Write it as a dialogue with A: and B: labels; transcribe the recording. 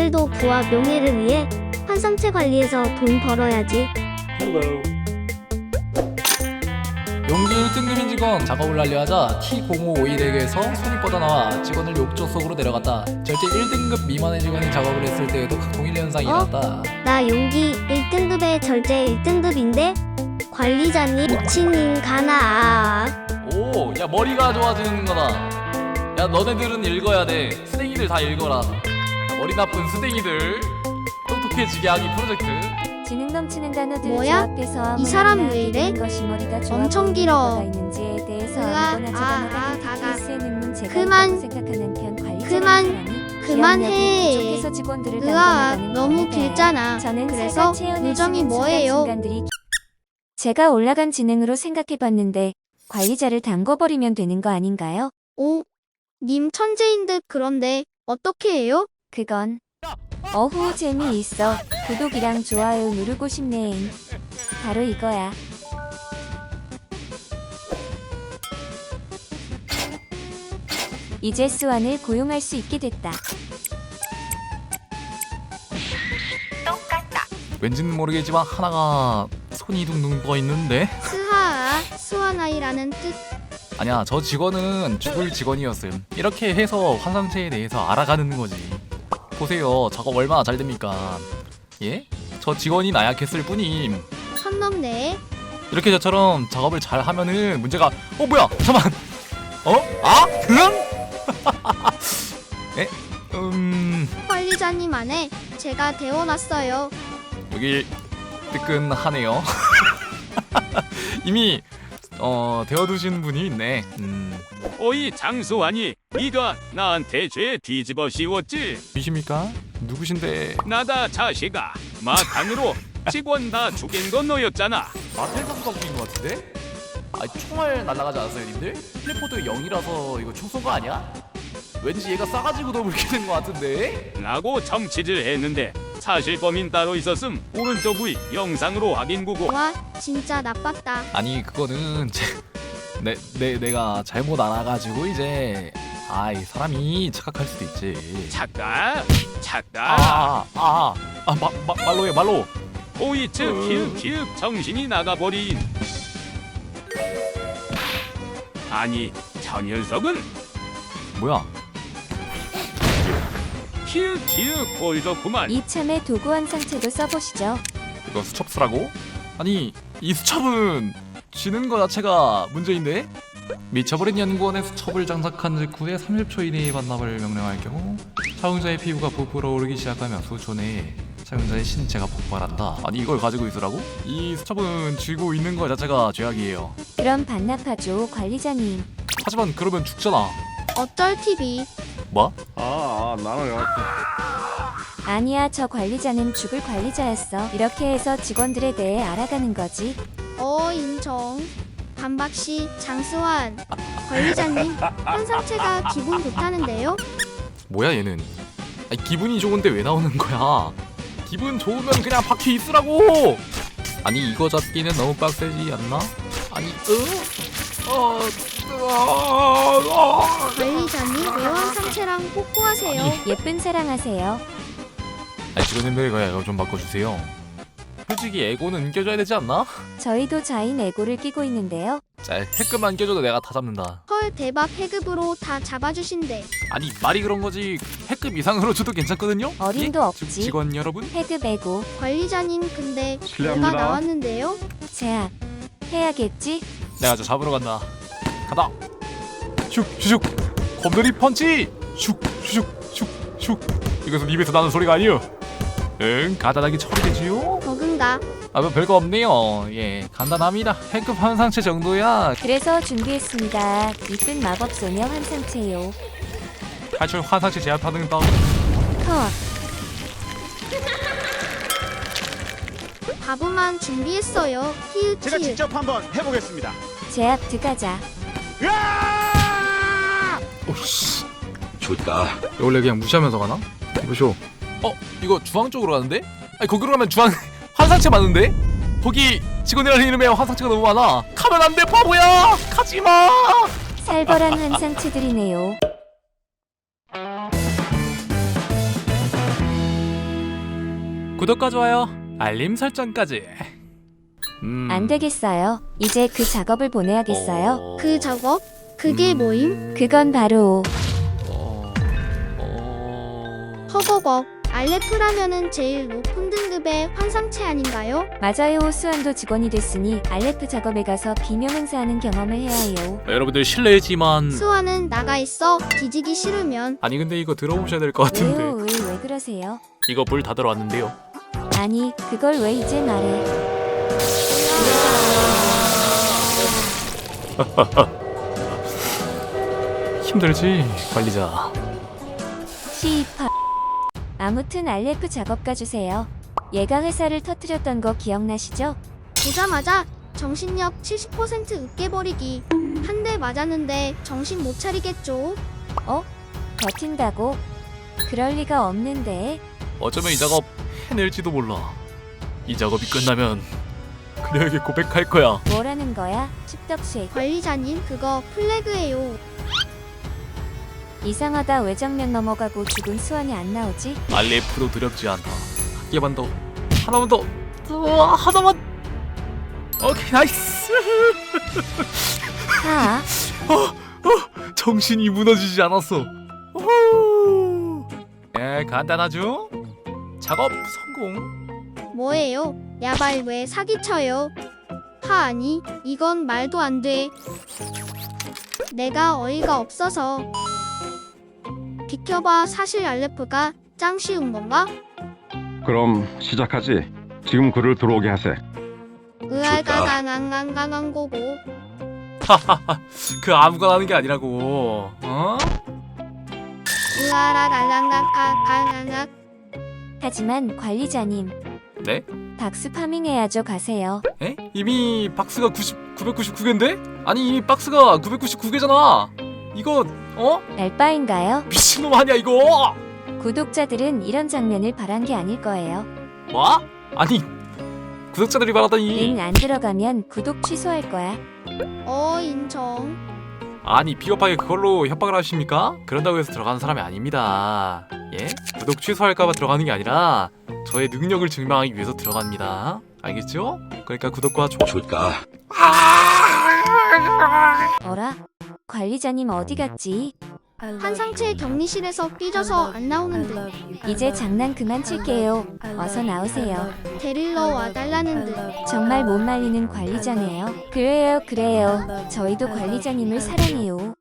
A: 오늘도 부와 명예를 위해 환상체 관리해서 돈 벌어야지.
B: 용기 1등급인 직원 작업을 완료하자 T0551에게서 손이 뻗어나와 직원을 욕조 속으로 내려갔다. 절대 1등급 미만의 직원이 작업을 했을 때에도 동일 현상이
A: 어?
B: 일어났다.
A: 나 용기 1등급의 절제 1등급인데 관리자님 미친인 가나.
B: 오, 야 머리가 좋아지는 거다. 야 너네들은 읽어야 돼. 수댕이들 다 읽어라. 머리 나쁜 수댕이들 똑똑해지게 하기 프로젝트.
C: 지능 넘치는 단어들
A: 뭐야?
C: 조합해서
A: 이 사람 왜 이래?
C: 것이 머리가 좋아
A: 엄청
C: 보이는
A: 길어.
C: 있는지에 대해서
A: 으아,
C: 아무거나
A: 아, 아, 다가.
C: 케이스의 능문제가
A: 그만.
C: 있다고 생각하는 편 관리자
A: 그만. 그만해.
C: 부족해서 직원들을
A: 으아,
C: 감당하는
A: 너무. 길잖아.
C: 저는
A: 그래서
C: 살과
A: 요정이 뭐예요?
C: 순간순간들이 제가 올라간 지능으로 생각해봤는데 관리자를 담궈버리면 되는 거 아닌가요?
A: 오, 님 천재인 듯 그런데 어떻게 해요?
C: 그건 어후 재미있어 구독이랑 좋아요 누르고 싶네잉 바로 이거야 이제 스완을 고용할 수 있게 됐다
B: 왠지는 모르겠지만 하나가 손이 둥둥 떠 있는데.
A: 스하아, 수아나이라는 뜻.
B: 아니야 저 직원은 죽을 직원이었음. 이렇게 해서 환상체에 대해서 알아가는 거지. 보세요 작업 얼마나 잘 됩니까? 예? 저 직원이 나약했을 뿐임.
A: 선 넘네.
B: 이렇게 저처럼 작업을 잘 하면은 문제가 어 뭐야 잠만 어? 아? 응? 에? 음
A: 관리자님 안에 제가 데워놨어요.
B: 여기 뜨끈하네요 이미 어 데워두신 분이 있네 음
D: 어이 장소환이 네가 나한테 죄 뒤집어 씌웠지
B: 누구십니까? 누구신데
D: 나다 자식아 마탄으로 직원 다 죽인 건 너였잖아
B: 마텔 선수가 죽인 것 같은데? 아 총알 날라가지 않았어요 님들? 텔레포드 0이라서 이거 총쏜 거 아니야? 왠지 얘가 싸가지고 더 물게 된것 같은데?
D: 라고 정치질 했는데 사실 범인 따로 있었음 오른쪽 위 영상으로 확인 보고
A: 와, 진짜 나빴다.
B: 아니 그거는 제, 내, 내, 내가 잘못 알아가지고 이제 아이 사람이 착각할 수도 있지.
D: 착각? 착각?
B: 아아아 아, 아, 마, 마, 말로 해 말로.
D: 호이츠 키읔 키읔 정신이 나가버린. 아니 저 녀석은?
B: 뭐야?
D: 키읔 키읔 꼴좋구만.
C: 이참에 도구 환상체도 써보시죠.
B: 이거 수첩수라고? 아니 이 수첩은 쥐는 거 자체가 문제인데? 미쳐버린 연구원의 수첩을 장착한 직후에 30초 이내에 반납을 명령할 경우 사용자의 피부가 부풀어 오르기 시작하며 수초 내에 사용자의 신체가 폭발한다 아니 이걸 가지고 있으라고? 이 수첩은 쥐고 있는 거 자체가 죄악이에요
C: 그럼 반납하죠 관리자님
B: 하지만 그러면 죽잖아
A: 어쩔 TV.
B: 뭐?
E: 아, 아 나는 여-
C: 아니야 저 관리자는 죽을 관리자였어 이렇게 해서 직원들에 대해 알아가는 거지
A: 어, 인정. 반박씨, 장수환. 관리자님, 환상체가 기분 좋다는데요?
B: 뭐야 얘는 아니, 기분이 좋은데 왜 나오는 거야 기분 좋으면 그냥 박혀 있으라고 아니 이거 잡기는 너무 빡세지 않나? 아니 으? 어... 어... 어...
A: 관리자님, 왜 환상체랑 뽀뽀하세요?
C: 예쁜 사랑하세요
B: 아니 직원님들 이거 좀 바꿔주세요 솔직히 에고는 껴줘야 되지 않나?
C: 저희도 자인 에고를 끼고 있는데요
B: 자 해금만 껴줘도 내가 다 잡는다
A: 헐, 대박 해급으로 다 잡아주신대.
B: 아니 말이 그런 거지 해금 이상으로 줘도 괜찮거든요?
C: 어림도
B: 예?
C: 없지.
B: 직- 직원 여러분
C: 헤드 에고
A: 관리자님, 근데 내가
E: 실례합니다.
A: 나왔는데요?
C: 제압 해야겠지
B: 내가 저 잡으러 간다. 가다. 슉, 슉. 곰돌이 펀치. 슉, 슉, 슉, 슉. 이것은 입에서 나는 소리가 아니요. 응, 간단하게 처리되지요.
A: 버금가.
B: 아, 뭐 별거 없네요. 예, 간단합니다. 해급 환상체 정도야.
C: 그래서 준비했습니다 이쁜 마법 소녀 환상체요
B: 탈출 환상체 제압하는 거.
C: 컷
A: 바보만 준비했어요. 히읗
E: 제가
A: 히읗.
E: 직접 한번 해보겠습니다.
C: 제압 들어가자
B: 오씨. 좋다. 원래 그냥 무시하면서 가나? 보쇼. 어, 이거 주황 쪽으로 가는데? 아니 거기로 가면 주황 환상체 맞는데? 거기 직원이라는 이름에 환상체가 너무 많아. 가면 안 돼, 바보야. 가지 마.
C: 살벌한 환상체들이네요
B: 구독과 좋아요, 알림 설정까지. 음.
C: 안 되겠어요. 이제 그 작업을 보내야겠어요.
A: 그 작업? 그게
B: 음.
A: 뭐임?
C: 그건 바로
B: 어... 어...
A: 허거거. 알레프라면은 제일 높은 등급의 환상체 아닌가요?
C: 맞아요. 수완도 직원이 됐으니 알레프 작업에 가서 비명 행사하는 경험을 해야 해요.
B: 여러분들 실례지만
A: 수아는 나가 있어. 뒤지기 싫으면.
B: 아니 근데 이거 들어보셔야 될것 같은데
C: 왜요? 왜, 왜 그러세요?
B: 이거 불 다 들어왔는데요.
C: 아니, 그걸 왜 이제 말해?
B: 힘들지 관리자.
C: 시파. 아무튼 알레프 작업 가 주세요. 얘가 회사를 터트렸던 거 기억나시죠?
A: 보자마자 정신력 70% 으깨버리기. 한 대 맞았는데 정신 못 차리겠죠?
C: 버틴다고? 그럴 리가 없는데.
B: 어쩌면 이 작업 해낼지도 몰라. 이 작업이 끝나면 그녀에게 고백할 거야.
C: 뭐라는 거야? 씹덕쉐.
A: 관리자님 그거 플래그예요.
C: 이상하다 왜 정면 넘어가고 죽은 수완이 안 나오지?
B: 알레프도 두렵지 않다. 한 개만 더, 하나만 더, 어, 하나만. 오케이 나이스.
C: 하.
B: 정신이 무너지지 않았어. 예, 간단하죠? 작업 성공.
A: 뭐예요? 야발 왜 사기쳐요? 하 아니 이건 말도 안 돼. 내가 어이가 없어서. 비켜봐 사실 알레프가 짱 쉬운 건가?
E: 그럼 시작하지. 지금 그를 들어오게 하세.
A: 으알가강강강강한 거고.
B: 그 아무거나 하는 게 아니라고. 어?
A: 으아라랄랑강강강강
C: 하지만 관리자님,
B: 네?
C: 박스 파밍해야죠 가세요.
B: 에? 이미 박스가 90, 999개인데? 아니 이미 박스가 999개잖아. 이거 어?
C: 알바인가요?
B: 미친놈 아니야 이거?
C: 구독자들은 이런 장면을 바란 게 아닐 거예요.
B: 뭐? 아니 구독자들이 말하다니.
C: 링안 들어가면 구독 취소할 거야.
A: 어 인정.
B: 아니 비겁하게 그걸로 협박을 하십니까? 그런다고 해서 들어가는 사람이 아닙니다. 예? 구독 취소할까봐 들어가는 게 아니라 저의 능력을 증명하기 위해서 들어갑니다. 알겠죠? 그러니까 구독과 좋아요.
C: 어라? 관리자님 어디 갔지?
A: 한상체 격리실에서 삐져서 안 나오는 듯.
C: 이제 장난 그만 칠게요. 어서 나오세요.
A: 데리러 와달라는 듯.
C: 정말 못 말리는 관리자네요. 그래요, 그래요. 저희도 관리자님을 사랑해요. 어?